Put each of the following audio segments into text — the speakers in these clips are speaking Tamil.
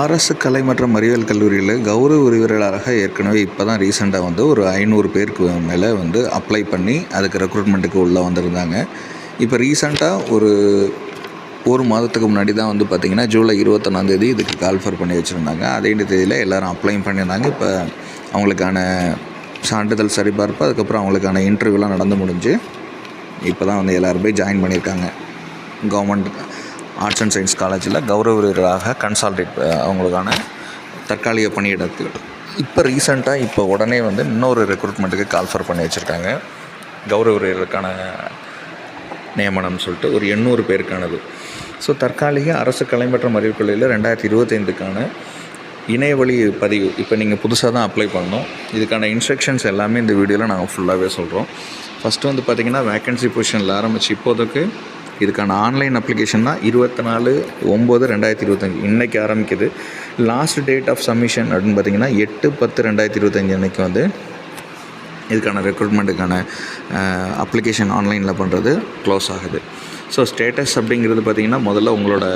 அரசு கலை மற்றும் அறிவியல் கல்லூரியில் கௌரவ விரிவுரையாளராக ஏற்கனவே இப்போ தான் ரீசெண்டாக வந்து ஒரு ஐநூறு பேருக்கு மேலே வந்து அப்ளை பண்ணி அதுக்கு ரெக்ரூட்மெண்ட்டுக்கு உள்ளே வந்திருந்தாங்க. இப்போ ரீசெண்டாக ஒரு ஒரு மாதத்துக்கு முன்னாடி தான் வந்து பார்த்திங்கன்னா ஜூலை இருபத்தொன்னாந்தேதி இதுக்கு கால்ஃபர் பண்ணி வச்சுருந்தாங்க. அதே தேதியில் எல்லோரும் அப்ளையும் பண்ணியிருந்தாங்க. இப்போ அவங்களுக்கான சான்றிதழ் சரிபார்ப்பு அதுக்கப்புறம் அவங்களுக்கான இன்டர்வியூலாம் நடந்து முடிஞ்சு இப்போ தான் வந்து எல்லோருமே ஜாயின் பண்ணியிருக்காங்க. கவர்மெண்ட் ஆர்ட்ஸ் அண்ட் சயின்ஸ் காலேஜில் கௌரவ கன்சால்டேட் அவங்களுக்கான தற்காலிக பணியிடத்தில். இப்போ ரீசெண்டாக இப்போ உடனே வந்து இன்னொரு ரெக்ரூட்மெண்ட்டுக்கு கால்ஃபர் பண்ணி வச்சுருக்காங்க. கௌரவ விருதுக்கான நியமனம்னு சொல்லிட்டு ஒரு எண்ணூறு பேருக்கானது. ஸோ தற்காலிக அரசு கலைமற்றம் மற்றும் ரெண்டாயிரத்தி இருபத்தைந்துக்கான இணையவழி பதிவு. இப்போ நீங்கள் புதுசாக தான் அப்ளை பண்ணோம் இதுக்கான இன்ஸ்ட்ரக்ஷன்ஸ் எல்லாமே இந்த வீடியோவில் நாங்கள் ஃபுல்லாகவே சொல்கிறோம் ஃபஸ்ட்டு வந்து பார்த்திங்கன்னா வேக்கன்சி பொசிஷனில் ஆரம்பித்து இப்போதைக்கு இதுக்கான ஆன்லைன் அப்ளிகேஷன் தான் இருபத்தி நாலு ஒம்பது ரெண்டாயிரத்தி இருபத்தஞ்சி. இன்றைக்கி ஆரம்பிக்குது. லாஸ்ட் டேட் ஆஃப் சப்மிஷன் அப்படின்னு பார்த்தீங்கன்னா எட்டு பத்து ரெண்டாயிரத்தி இருபத்தஞ்சி அன்றைக்கி வந்து இதுக்கான ரெக்ரூட்மெண்ட்டுக்கான அப்ளிகேஷன் ஆன்லைனில் பண்ணுறது க்ளோஸ் ஆகுது. ஸோ ஸ்டேட்டஸ் அப்படிங்கிறது பார்த்திங்கன்னா முதல்ல உங்களோட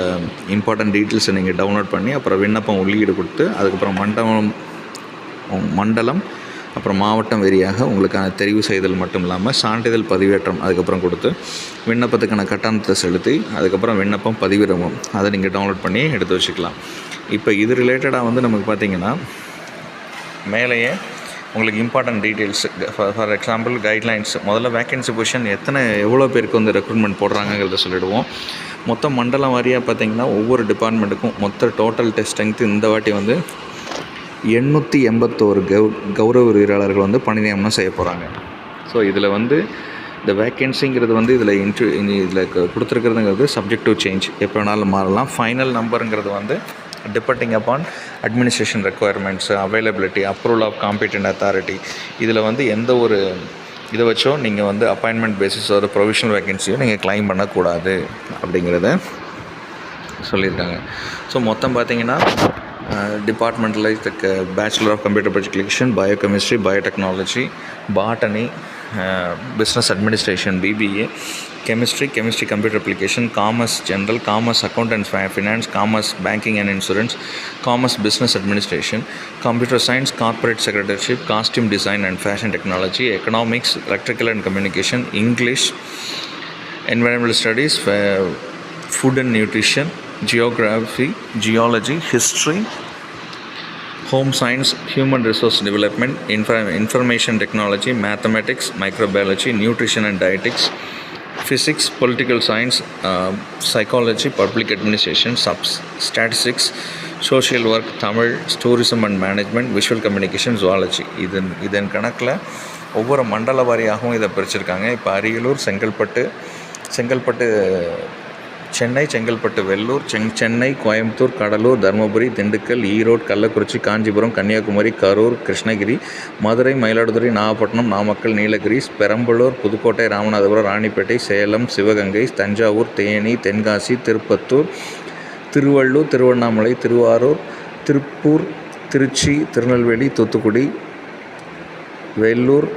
இம்பார்ட்டன்ட் டீட்டெயில்ஸை நீங்கள் டவுன்லோட் பண்ணி அப்புறம் விண்ணப்பம் உள்ளீடு கொடுத்து அதுக்கப்புறம் மண்டபம் மண்டலம் அப்புறம் மாவட்டம் வெறியாக உங்களுக்கான தெரிவு செய்தல் மட்டும் இல்லாமல் சான்றிதழ் பதிவேற்றம் அதுக்கப்புறம் கொடுத்து விண்ணப்பத்துக்கான கட்டணத்தை செலுத்தி அதுக்கப்புறம் விண்ணப்பம் பதிவிடவும் அதை நீங்கள் டவுன்லோட் பண்ணி எடுத்து வச்சுக்கலாம். இப்போ இது ரிலேட்டடாக வந்து நமக்கு பார்த்திங்கன்னா மேலேயே உங்களுக்கு important details for example guidelines முதல்ல வேக்கன்சி பொசிஷன் எத்தனை எவ்வளோ பேருக்கு வந்து ரெக்ரூட்மெண்ட் போடுறாங்கங்கிறத சொல்லிவிடுவோம் மொத்தம் மண்டலம் வாரியாக பார்த்திங்கன்னா ஒவ்வொரு டிபார்ட்மெண்ட்டுக்கும் மொத்த டோட்டல் டெஸ்ட் ஸ்ட்ரென்த் இந்த வாட்டி வந்து எண்ணூற்றி எண்பத்தோரு கௌ கௌரவ விரிவாளர்கள் வந்து பணி நியமனம் செய்ய போகிறாங்க ஸோ இதில் வந்து இந்த வேக்கன்சிங்கிறது வந்து இதில் இன்ட்ரு இதில் கொடுத்துருக்குறதுங்கிறது சப்ஜெக்ட் டு சேஞ்ச் எப்போ வேணாலும் மாறலாம். ஃபைனல் நம்பருங்கிறது வந்து depending upon administration requirements availability approval of competent authority இதில் வந்து எந்த ஒரு இதை வச்சோ நீங்கள் வந்து அப்பாயின்மெண்ட் பேசிஸ் ஒரு ப்ரொவிஷனல் வேக்கன்சியோ நீங்கள் கிளைம் பண்ணக்கூடாது அப்படிங்கிறத சொல்லியிருக்காங்க. ஸோ மொத்தம் பார்த்தீங்கன்னா Uh, departmentalized like uh, Bachelor of Computer Application, Biochemistry, Biotechnology, Botany, uh, Business Administration, BBA, Chemistry, Chemistry Computer Application, Commerce General, Commerce Account and Finance, Commerce Banking and Insurance, Commerce Business Administration, Computer Science, Corporate Secretaryship, Costume Design and Fashion Technology, Economics, Electrical and Communication, English, Environmental Studies, Food and Nutrition, geography geology history home science human resource development infer information technology mathematics microbiology nutrition and dietetics physics political science psychology public administration subs statistics social work Tamil tourism and management visual communication zoology இதன் இதன் கணக்கில் ஒவ்வொரு மண்டல வாரியாகவும் இதை பிரிச்சிருக்காங்க இப்போ அரியலூர் செங்கல்பட்டு செங்கல்பட்டு சென்னை செங்கல்பட்டு வெள்ளூர் செங் சென்னை கோயம்புத்தூர் கடலூர் தருமபுரி திண்டுக்கல் ஈரோடு கள்ளக்குறிச்சி காஞ்சிபுரம் கன்னியாகுமரி கரூர் கிருஷ்ணகிரி மதுரை மயிலாடுதுறை நாகப்பட்டினம் நாமக்கல் நீலகிரி பெரம்பலூர் புதுக்கோட்டை ராமநாதபுரம் ராணிப்பேட்டை சேலம் சிவகங்கை தஞ்சாவூர் தேனி தென்காசி திருப்பத்தூர் திருவள்ளூர் திருவண்ணாமலை திருவாரூர் திருப்பூர் திருச்சி திருநெல்வேலி தூத்துக்குடி வேலூர்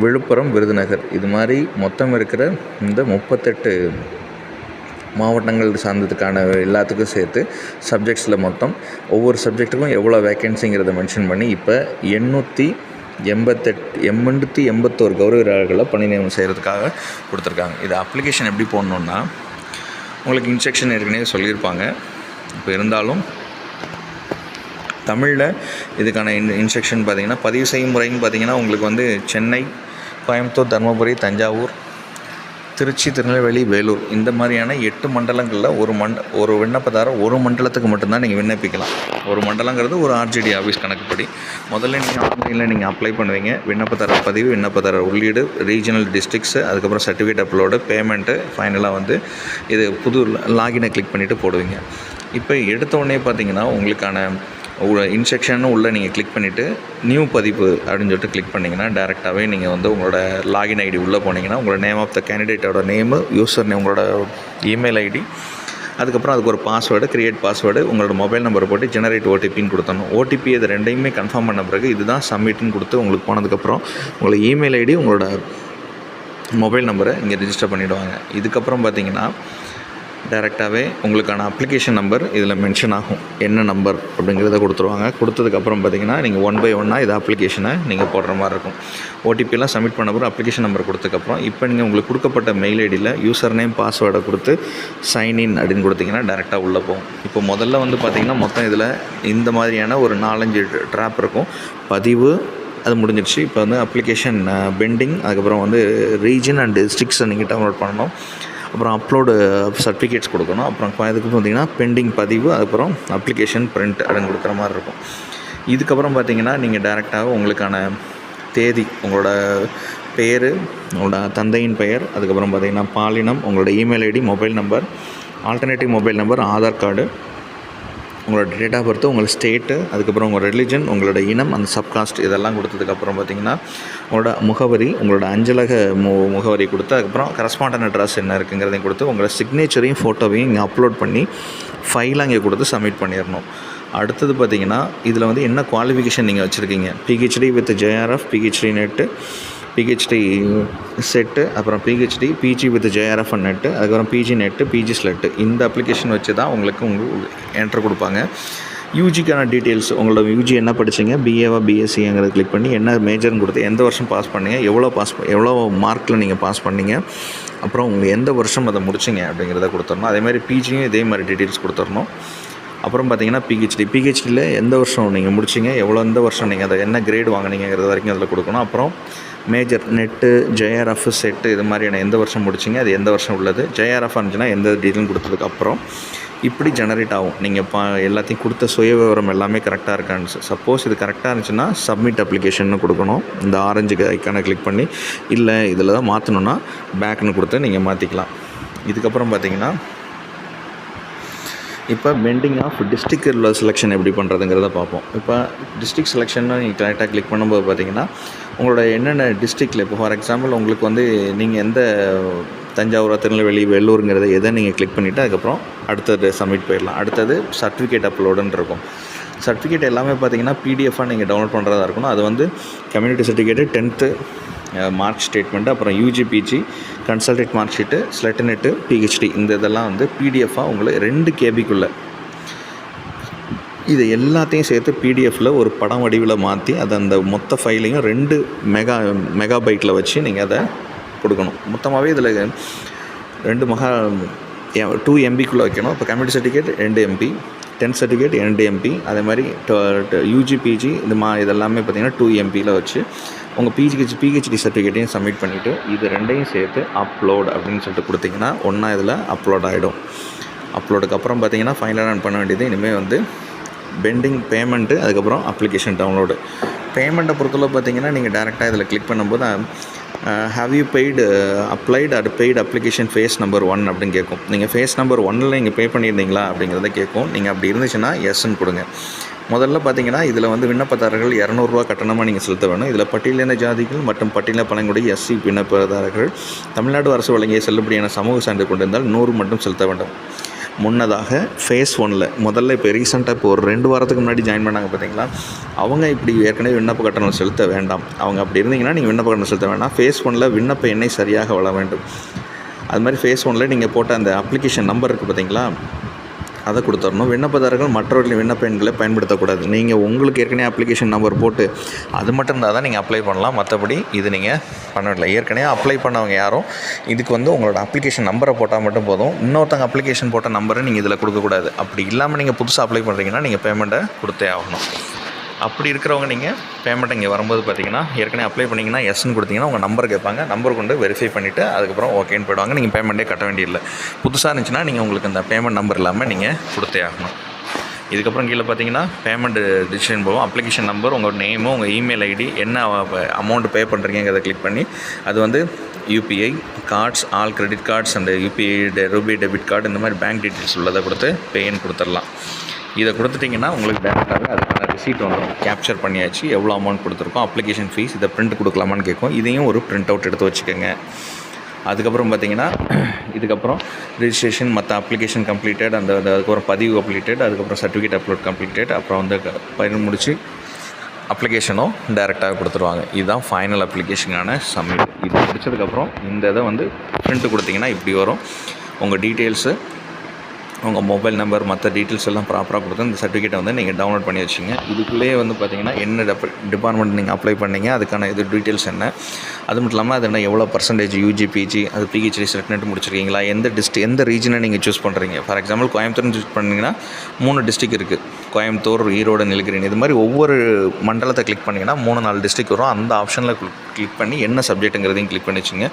விழுப்புரம் விருதுநகர். இது மாதிரி மொத்தம் இருக்கிற இந்த முப்பத்தெட்டு மாவட்டங்கள் சார்ந்ததுக்கான எல்லாத்துக்கும் சேர்த்து சப்ஜெக்ட்ஸில் மொத்தம் ஒவ்வொரு சப்ஜெக்ட்டுக்கும் எவ்வளோ வேக்கன்சிங்கிறத மென்ஷன் பண்ணி இப்போ எண்ணூற்றி எண்பத்தெட் எண்பத்தி எண்பத்தோரு கௌரவர்களை பணி நியமனம் செய்கிறதுக்காக கொடுத்துருக்காங்க. இது அப்ளிகேஷன் எப்படி போடணுன்னா உங்களுக்கு இன்ஸ்ட்ரக்ஷன் ஏற்கனவே சொல்லியிருப்பாங்க. இப்போ இருந்தாலும் தமிழில் இதுக்கான இன் இன்ஸ்ட்ரக்ஷன் பார்த்திங்கன்னா பதிவு செய்யும் முறைன்னு பார்த்தீங்கன்னா உங்களுக்கு வந்து சென்னை கோயம்புத்தூர் தருமபுரி தஞ்சாவூர் திருச்சி திருநெல்வேலி வேலூர் இந்த மாதிரியான எட்டு மண்டலங்களில் ஒரு மண்ட ஒரு விண்ணப்பதாரர் ஒரு மண்டலத்துக்கு மட்டும்தான் நீங்கள் விண்ணப்பிக்கலாம். ஒரு மண்டலங்கிறது ஒரு ஆர்ஜிடி ஆஃபீஸ் கணக்குப்படி. முதல்ல நீங்கள் ஆன்லைனில் நீங்கள் அப்ளை பண்ணுவீங்க. விண்ணப்பதாரர் பதிவு விண்ணப்பதாரர் உள்ளீடு ரீஜனல் டிஸ்ட்ரிக்ஸு அதுக்கப்புறம் சர்டிஃபிகேட் அப்லோடு பேமெண்ட்டு ஃபைனலாக வந்து இது புது லாகினை கிளிக் பண்ணிவிட்டு போடுவீங்க. இப்போ எடுத்த உடனே பார்த்தீங்கன்னா உங்களுக்கான இன்ஸ்ட்ரக்ஷன் உள்ளே நீங்கள் கிளிக் பண்ணிவிட்டு நியூ பதிப்பு அப்படின்னு சொல்லிட்டு கிளிக் பண்ணிங்கன்னா டேரெக்டாகவே நீங்கள் வந்து உங்களோட லாகின் ஐடி உள்ளே போனீங்கன்னா உங்களோட நேம் ஆஃப் த கேண்டிடேட்டோட நேமு யூசர் நேம் உங்களோட இமெயில் ஐடி அதுக்கப்புறம் அதுக்கு ஒரு பாஸ்வேர்டு க்ரியேட் பாஸ்வேர்டு உங்களோட மொபைல் நம்பர் போட்டு ஜெனரேட் ஓடிபின்னு கொடுத்தணும் ஓடிபி இது ரெண்டையுமே கன்ஃபார்ம் பண்ண பிறகு இதுதான் சப்மிட்னு கொடுத்து உங்களுக்கு போனதுக்கப்புறம் உங்களோட இமெயில் ஐடி உங்களோட மொபைல் நம்பரை இங்கே ரிஜிஸ்டர் பண்ணிவிடுவாங்க இதுக்கப்புறம் பார்த்தீங்கன்னா டேரெக்டாகவே உங்களுக்கான அப்ளிகேஷன் நம்பர் இதில் மென்ஷன் ஆகும். என்ன நம்பர் அப்படிங்கிறத கொடுத்துருவாங்க. கொடுத்ததுக்கப்புறம் பார்த்தீங்கன்னா நீங்கள் ஒன் பை ஒன்னாக இதை அப்ளிகேஷனை நீங்கள் போடுற மாதிரி இருக்கும். ஓடிபிலாம் சப்மிட் பண்ண பிறகு அப்ளிகேஷன் நம்பர் கொடுத்ததுக்கப்புறம் இப்போ நீங்கள் உங்களுக்கு கொடுக்கப்பட்ட மெயில் ஐடியில் யூசர் நேம் பாஸ்வேர்டை கொடுத்து சைன்இன் அப்படின்னு கொடுத்தீங்கன்னா டேரெக்டாக உள்ளே போகும். இப்போ முதல்ல வந்து பார்த்திங்கன்னா மொத்தம் இதில் இந்த மாதிரியான ஒரு நாலஞ்சு ட்ராப் இருக்கும். பதிவு அது முடிஞ்சிடுச்சு இப்போ வந்து அப்ளிகேஷன் பெண்டிங் அதுக்கப்புறம் வந்து ரீஜன் அண்ட் டிஸ்ட்ரிக்ஸை நீங்கள் டவுன்லோட் பண்ணணும். அப்புறம் அப்லோடு சர்டிஃபிகேட்ஸ் uh, கொடுக்கணும். அப்புறம் இதுக்கு பார்த்தீங்கன்னா பெண்டிங் பதிவு அதுக்கப்புறம் அப்ளிகேஷன் பிரிண்ட் அடங்கு கொடுக்குற மாதிரி இருக்கும். இதுக்கப்புறம் பார்த்தீங்கன்னா நீங்கள் டேரெக்டாக உங்களுக்கான தேதி உங்களோட பேர் உங்களோட தந்தையின் பெயர் அதுக்கப்புறம் பார்த்தீங்கன்னா பாலினம் உங்களோட email ID mobile number alternative mobile number Aadhaar card உங்களோட டேட் ஆஃப் பர்த்து உங்களோட ஸ்டேட்டு அதுக்கப்புறம் உங்கள் ரிலிஜன் உங்களோட இனம் அந்த சப்காஸ்ட் இதெல்லாம் கொடுத்ததுக்கப்புறம் பார்த்தீங்கன்னா உங்களோட முகவரி உங்களோட அஞ்சலக மு முகவரி கொடுத்து அதுக்கப்புறம் கரஸ்பாண்டன் அட்ரஸ் என்ன இருக்குங்கிறதையும் கொடுத்து உங்களோட சிக்னேச்சரையும் ஃபோட்டோவையும் இங்கே அப்லோட் பண்ணி ஃபைலாக இங்கே கொடுத்து சப்மிட் பண்ணிடணும். அடுத்தது பார்த்தீங்கன்னா இதில் வந்து என்ன குவாலிஃபிகேஷன் நீங்கள் வச்சுருக்கீங்க? PhD with JRF PhD NET PhD SET அப்புறம் PhD PG with JRF NET அதுக்கப்புறம் பிஜி நெட்டு பிஜி ஸ்லெட்டு இந்த அப்ளிகேஷன் வச்சு தான் உங்களுக்கு உங்களுக்கு என்ட்ரு கொடுப்பாங்க. யூஜிக்கான டீட்டெயில்ஸ் உங்களோட யூஜி என்ன படிச்சீங்க? பிஏவா பிஎஸ்சிங்கிறத கிளிக் பண்ணி என்ன மேஜர்னு கொடுத்து எந்த வருஷம் பாஸ் பண்ணீங்க? எவ்வளோ பாஸ் எவ்வளோ மார்க்கில் நீங்கள் பாஸ் பண்ணீங்க? அப்புறம் உங்கள் எந்த வருஷம் அதை முடிச்சிங்க அப்படிங்கிறத கொடுத்துடணும். அதேமாதிரி பிஜியும் இதே மாதிரி டீட்டெயில்ஸ் கொடுத்துடணும். அப்புறம் பார்த்தீங்கன்னா பிஹெச்டி பிஹெச்டியில் எந்த வருஷம் நீங்கள் முடிச்சிங்க? எவ்வளோ எந்த வருஷம் நீங்கள் அதை என்ன கிரேட் வாங்கினீங்கிறது வரைக்கும் அதில் கொடுக்கணும். அப்புறம் மேஜர் நெட்டு ஜேஆர்எஃப் செட்டு இது மாதிரியான எந்த வருஷம் முடிச்சிங்க அது எந்த வருஷம் உள்ளது? ஜேஆர்எஃப் இருந்துச்சுன்னா எந்த டீட்டெயிலும் கொடுத்ததுக்கப்புறம் இப்படி ஜெனரேட் ஆகும். நீங்கள் பா எல்லாத்தையும் கொடுத்த சுய விவரம் எல்லாமே கரெக்டாக இருக்கான்னு சப்போஸ் இது கரெக்டாக இருந்துச்சுன்னா சப்மிட் அப்ளிகேஷன் கொடுக்கணும். இந்த ஆரஞ்சு ஐக்கானை கிளிக் பண்ணி இல்லை இதில் தான் மாற்றணுன்னா பேக்னு கொடுத்து நீங்கள் மாற்றிக்கலாம் இதுக்கப்புறம் பார்த்தீங்கன்னா இப்போ பெண்டிங் ஆஃப் டிஸ்ட்ரிக்ட் செலெக்ஷன் எப்படி பண்ணுறதுங்கிறத பார்ப்போம். இப்போ டிஸ்ட்ரிக்ட் செலெக்ஷன்னு நீங்கள் கரெக்டாக கிளிக் பண்ணும்போது பார்த்தீங்கன்னா உங்களோட என்னென்ன டிஸ்ட்ரிக்டில் இப்போ ஃபார் எக்ஸாம்பிள் உங்களுக்கு வந்து நீங்கள் எந்த தஞ்சாவூர் திருநெல்வேலி வெள்ளூருங்கிறத எதை நீங்கள் கிளிக் பண்ணிவிட்டு அதுக்கப்புறம் அடுத்தது சப்மிட் போயிடலாம். அடுத்தது சர்டிஃபிகேட் அப்லோடுன்னு இருக்கும். சர்டிஃபிகேட் எல்லாமே பார்த்தீங்கன்னா பிடிஎஃபாக நீங்கள் டவுன்லோட் பண்ணுறதா இருக்கணும். அது வந்து community certificate tenth mark statement அப்புறம் UG PG consolidated mark sheet SLET NET PhD இந்த இதெல்லாம் வந்து பிடிஎஃபாக உங்களை ரெண்டு கேபிக்குள்ளே இது எல்லாத்தையும் சேர்த்து பிடிஎஃப்பில் ஒரு படம் வடிவில் மாற்றி அதை அந்த மொத்த ஃபைலையும் ரெண்டு மெகா மெகா பைட்டில் வச்சு நீங்கள் அதை கொடுக்கணும். மொத்தமாகவே இதில் ரெண்டு மகா டூ எம்பிக்குள்ளே வைக்கணும். இப்போ கம்யூனிட்டி சர்டிஃபிகேட் ரெண்டு எம்பி டென்த் சர்டிஃபிகேட் ரெண்டு எம்பி அதே மாதிரி யூஜி பிஜி இது மா இதெல்லாமே பார்த்திங்கன்னா டூ எம்பியில் வச்சு உங்கள் பிஜிஹெச் பிஹெச்டி சர்டிஃபிகேட்டையும் சப்மிட் பண்ணிவிட்டு இது ரெண்டையும் சேர்த்து அப்லோட் அப்படின்னு சொல்லிட்டு கொடுத்தீங்கன்னா ஒன்றா இதில் அப்லோட் ஆகிடும் அப்லோடுக்கு அப்புறம் பார்த்தீங்கன்னா ஃபைனலாக ரன் பண்ண வேண்டியது இனிமேல் வந்து பெண்டிங் பேமெண்ட்டு அதுக்கப்புறம் அப்ளிகேஷன் டவுன்லோடு பேமெண்ட்டை பொறுத்தளவு பார்த்தீங்கன்னா நீங்கள் டேரெக்டாக இதில் கிளிக் பண்ணும்போது have you paid applied at paid application phase number one அப்படின்னு கேட்கும் நீங்கள் ஃபேஸ் நம்பர் ஒன்னில் நீங்கள் பே பண்ணியிருந்தீங்களா அப்படிங்கிறத கேட்கும் நீங்கள் அப்படி இருந்துச்சுன்னா எஸ்ன்னு கொடுங்க. முதல்ல பார்த்தீங்கன்னா இதில் வந்து விண்ணப்பதாரர்கள் இரநூறுவா கட்டணமாக நீங்கள் செலுத்த வேணும். இதில் பட்டியலின ஜாதிகள் மற்றும் பட்டியலின பழங்குடி எஸ்சி விண்ணப்பதாரர்கள் தமிழ்நாடு அரசு வழங்கிய செல்லுபடியான சமூக சான்று கொண்டிருந்தால் நூறு மட்டும் செலுத்த வேண்டும். முன்னதாக ஃபேஸ் ஒனில் முதல்ல இப்போ ரீசெண்டாக இப்போ ஒரு ரெண்டு வாரத்துக்கு முன்னாடி ஜாயின் பண்ணாங்க பார்த்தீங்களா அவங்க இப்படி ஏற்கனவே விண்ணப்ப கட்டணம் செலுத்த வேண்டாம். அவங்க அப்படி இருந்தீங்கன்னா நீங்கள் விண்ணப்ப கட்டணம் செலுத்த வேண்டாம். ஃபேஸ் ஒனில் விண்ணப்ப எண்ணெய் சரியாக வள வேண்டும். அது மாதிரி ஃபேஸ் ஒனில் நீங்கள் போட்ட அந்த அப்ளிகேஷன் நம்பர் இருக்குது பார்த்தீங்களா அதை கொடுத்துடணும். விண்ணப்பதாரர்கள் மற்றவர்களின் விண்ணப்ப எண்களை பயன்படுத்தக்கூடாது. நீங்கள் உங்களுக்கு ஏற்கனவே அப்ளிகேஷன் நம்பர் போட்டு அது மட்டும் இருந்தால் தான் நீங்கள் அப்ளை பண்ணலாம். மற்றபடி இது நீங்கள் பண்ணவில்லை ஏற்கனவே அப்ளை பண்ணவங்க யாரும் இதுக்கு வந்து உங்களோட அப்ளிகேஷன் நம்பரை போட்டால் மட்டும் போதும். இன்னொருத்தங்க அப்ளிகேஷன் போட்ட நம்பரை நீங்கள் இதில் கொடுக்கக்கூடாது. அப்படி இல்லாமல் நீங்கள் புதுசாக அப்ளை பண்ணுறீங்கன்னா நீங்கள் பேமெண்ட்டை கொடுத்தே ஆகணும். அப்படி இருக்கிறவங்க நீங்கள் பேமெண்ட் இங்கே வரும்போது பார்த்தீங்கன்னா ஏற்கனவே அப்ளை பண்ணிங்கன்னா எஸ்ன்னு கொடுத்தீங்கன்னா உங்கள் நம்பர் கேட்பாங்க. நம்பர் கொண்டு வெரிஃபை பண்ணிவிட்டு அதுக்கப்புறம் ஓகேன்னு போயிடுவாங்க. நீங்கள் பேமெண்ட்டே கட்ட வேண்டியதில்லை. புதுசாக இருந்துச்சுன்னா நீங்கள் உங்களுக்கு அந்த பேமெண்ட் நம்பர் இல்லாமல் நீங்கள் கொடுத்தே ஆகணும். இதுக்கப்புறம் கீழே பார்த்தீங்கன்னா பேமெண்ட் டிசிஷன் போகும். அப்ளிகேஷன் நம்பர் உங்கள் நேமு உங்கள் இமெயில் ஐடி என்ன அமௌண்ட் பே பண்ணுறீங்கிறத கிளிக் பண்ணி அது வந்து UPI cards all credit cards and UPI RuPay debit card இந்த மாதிரி பேங்க் டீட்டெயில்ஸ் உள்ளதை கொடுத்து பேன்னு கொடுத்துடலாம். இதை கொடுத்துட்டிங்கன்னா உங்களுக்கு டேரெக்டாகவே அதுக்கான ரிசீட் வந்துடும் கேப்சர் பண்ணியாச்சு எவ்வளோ அமௌண்ட் கொடுத்துருக்கோம் அப்ளிகேஷன் ஃபீஸ் இதை பிரிண்ட் கொடுக்கலாமான்னு கேட்கும். இதையும் ஒரு பிரிண்ட் அவுட் எடுத்து வச்சுக்கோங்க. அதுக்கப்புறம் பார்த்தீங்கன்னா இதுக்கப்புறம் ரிஜிஸ்ட்ரேஷன் மற்ற அப்ளிகேஷன் கம்ப்ளீட்டட் அந்த அதுக்கப்புறம் பதிவு கம்ப்ளீட்டட் அதுக்கப்புறம் சர்டிஃபிகேட் அப்லோட் கம்ப்ளீட்டட் அப்புறம் வந்து பயிர் முடிச்சு அப்ளிகேஷனும் டேரெக்டாக கொடுத்துருவாங்க. இதுதான் ஃபைனல் அப்ளிகேஷனான சப்மிட் இது முடிச்சதுக்கப்புறம் இந்த இதை வந்து பிரிண்ட் கொடுத்தீங்கன்னா இப்படி வரும். உங்கள் டீட்டெயில்ஸு உங்கள் மொபைல் நம்பர் மற்ற டீட்டெயில்ஸ் எல்லாம் ப்ராப்பராக கொடுத்து இந்த சர்டிஃபிகேட்டை வந்து நீங்கள் டவுன்லோட் பண்ணி வச்சிங்க இதுக்குள்ளேயே வந்து பார்த்தீங்கன்னா என்ன டிபார்ட்மெண்ட் நீங்கள் அப்ளை பண்ணீங்க அதுக்கான இது டீட்டெயில்ஸ் என்ன? அது மட்டும் இல்லாமல் அது என்ன எவ்வளோ பர்சன்டேஜ் யூஜி பிஜி அது பிஹெச்டி செலக்ட் முடிச்சிருக்கீங்களா? எந்த டிஸ்ட் எந்த ரீஜனை நீங்கள் சூஸ் பண்ணுறீங்க ஃபார் எக்ஸாம்பிள் கோயம்புத்தூர்னு சூஸ் பண்ணிங்கன்னா மூணு டிஸ்ட்ரிக் இருக்குது கோயம்புத்தூர் ஈரோடு நிலகிரின் இது மாதிரி ஒவ்வொரு மண்டலத்தை கிளிக் பண்ணிங்கன்னா மூணு நாலு டிஸ்ட்ரிக் வரும். அந்த ஆப்ஷனில் கிளிக் பண்ணி என்ன சப்ஜெக்ட்டுங்கிறதையும் கிளிக் பண்ணி வச்சுங்க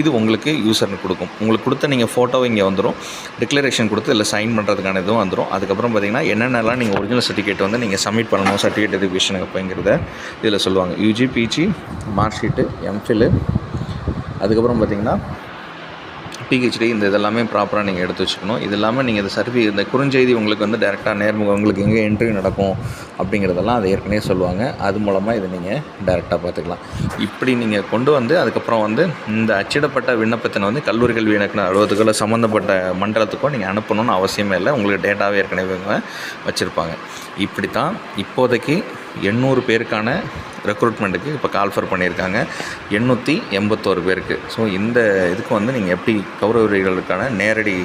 இது உங்களுக்கு யூசர்னு கொடுக்கும். உங்களுக்கு கொடுத்த நீங்கள் ஃபோட்டோ இங்கே வந்துடும் டிக்ளரேஷன் கொடுத்து இல்லை சைன் பண்ணுறதுக்கான இதுவும் வந்துடும் அதுக்கப்புறம் பார்த்தீங்கன்னா என்னென்னலாம் நீங்கள் ஒரிஜினல் சர்டிஃபிகேட் வந்து நீங்கள் சப்மிட் பண்ணணும் சர்டிஃபிகேட் எஜுகேஷன் அப்படிங்கிறத இதில் சொல்லுவாங்க. UG PG mark sheet MPhil அதுக்கப்புறம் பார்த்தீங்கன்னா பிஹெச்டி இந்த இதெல்லாமே ப்ராப்பராக நீங்கள் எடுத்து வச்சுக்கணும். இது இல்லாமல் நீங்கள் இந்த சர்வி இந்த குறுஞ்செய்தி உங்களுக்கு வந்து டேரெக்டாக நேர்முகம் உங்களுக்கு எங்கே இன்டர்வியூ நடக்கும் அப்படிங்கிறதெல்லாம் அதை ஏற்கனவே சொல்லுவாங்க. அது மூலமாக இதை நீங்கள் டேரெக்டாக பார்த்துக்கலாம். இப்படி நீங்கள் கொண்டு வந்து அதுக்கப்புறம் வந்து இந்த அச்சிடப்பட்ட விண்ணப்பத்தினை வந்து கல்லூரி கல்வி இணக்கின அலுவலகத்துக்குள்ள சம்மந்தப்பட்ட மண்டலத்துக்கோ நீங்கள் அனுப்பணும்னு அவசியமே இல்லை. உங்களுக்கு டேட்டாவே ஏற்கனவே வச்சுருப்பாங்க. இப்படி தான் இப்போதைக்கு எண்ணூறு பேருக்கான ரெக்ரூட்மெண்ட்டுக்கு இப்போ கால்ஃபர் பண்ணியிருக்காங்க. எண்ணூற்றி எண்பத்தோரு பேருக்கு. ஸோ இந்த இதுக்கு வந்து நீங்கள் எப்படி கௌரவர்களுக்கான நேரடி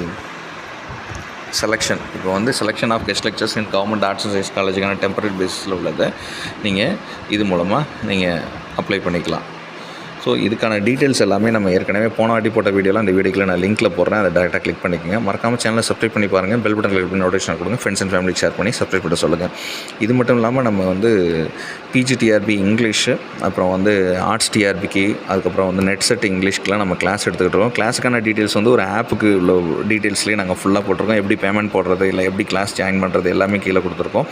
செலெக்ஷன் இப்போ வந்து selection of guest lecturers in government arts and science காலேஜுக்கான temporary பேஸிஸில் உள்ளதை நீங்கள் இது மூலமாக நீங்கள் அப்ளை பண்ணிக்கலாம். ஸோ இதுக்கான டீட்டெயில்ஸ் எல்லாமே நம்ம ஏற்கனவே போன வாட்டி போட்ட வீடியோலாம் அந்த வீடியோக்கில் நான் லிங்க்கில் போடுறேன். அதை டேரெக்டாக கிளிக் பண்ணிக்கோங்க. மறக்காமல் சேனலை சப்ஸ்கிரைப் பண்ணி பாருங்கள் பெல் பட்டன் கிளிக் பண்ணி நோட்டிஃபிகேஷன் கொடுங்க. ஃப்ரெண்ட்ஸ் அண்ட் ஃபேமிலி ஷேர் பண்ணி சப்ஸ்கிரைப் பண்ண சொல்லுங்கள் இது மட்டும் இல்லாமல் நம்ம வந்து பிஜிடிஆர்பி இங்கிலீஷு அப்புறம் வந்து ஆர்ட்ஸ் டிஆர்பிக்கு அதுக்கப்புறம் வந்து நெட் செட் இங்கிலீஷ்க்குலாம் நம்ம கிளாஸ் எடுத்துக்கிட்டு இருக்கோம். கிளாஸுக்கான டீட்டெயில்ஸ் வந்து ஒரு ஆப்புக்கு உள்ள டீட்டெயில்ஸ்லேயே நாங்கள் ஃபுல்லாக போட்டிருக்கோம். எப்படி பேமெண்ட் போடுறது இல்லை எப்படி கிளாஸ் ஜாயின் பண்ணுறது எல்லாமே கீழே கொடுத்துருக்கோம்.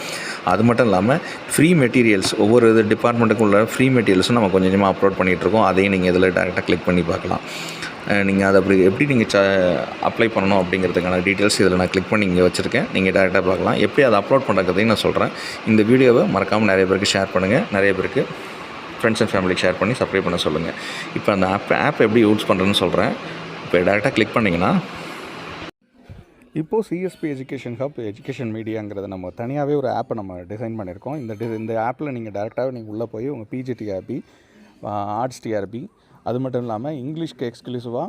அது மட்டும் இல்லாமல் ஃப்ரீ மெட்டீரியல்ஸ் ஒவ்வொரு இது டிபார்ட்மெண்ட்டுக்கும் உள்ள ஃப்ரீ மெட்டீரியல்ஸும் நம்ம கொஞ்சம் கொஞ்சமாக அப்லோட் பண்ணிகிட்ருக்கோம் அதையும் நீங்கள் இதில் டேரெக்டாக கிளிக் பண்ணி பார்க்கலாம். நீங்கள் அதை அப்படி எப்படி நீங்கள் ச அப்ளை பண்ணணும் அப்படிங்கிறதுக்கான டீட்டெயில்ஸ் இதில் நான் கிளிக் பண்ணி இங்கே வச்சுருக்கேன். நீங்கள் டேரெக்டாக பார்க்கலாம். எப்படி அதை அப்லோட் பண்ணுறதையும் நான் சொல்கிறேன் இந்த வீடியோவை மறக்காமல் நிறைய பேருக்கு ஷேர் பண்ணுங்கள் நிறைய பேருக்கு ஃப்ரெண்ட்ஸ் அண்ட் ஃபேமிலிக்கு ஷேர் பண்ணி சப்ஸ்கிரைப் பண்ண சொல்லுங்கள் இப்போ அந்த ஆப் ஆப் எப்படி யூஸ் பண்ணுறேன்னு சொல்கிறேன் இப்போ டேரெக்டாக கிளிக் பண்ணிங்கன்னா இப்போது சிஎஸ்பி எஜுகேஷன் ஹப் எஜுகேஷன் மீடியாங்கிறத நம்ம தனியாகவே ஒரு ஆப்பை நம்ம டிசைன் பண்ணியிருக்கோம். இந்த டி இந்த ஆப்பில் நீங்கள் டேரெக்டாகவே நீங்கள் உள்ளே போய் உங்கள் பிஜிடி ஆப்பி ஆர்ட்ஸ் டிஆர்பி அது மட்டும் இல்லாமல் இங்கிலீஷ்க்கு எக்ஸ்க்ளூசிவாக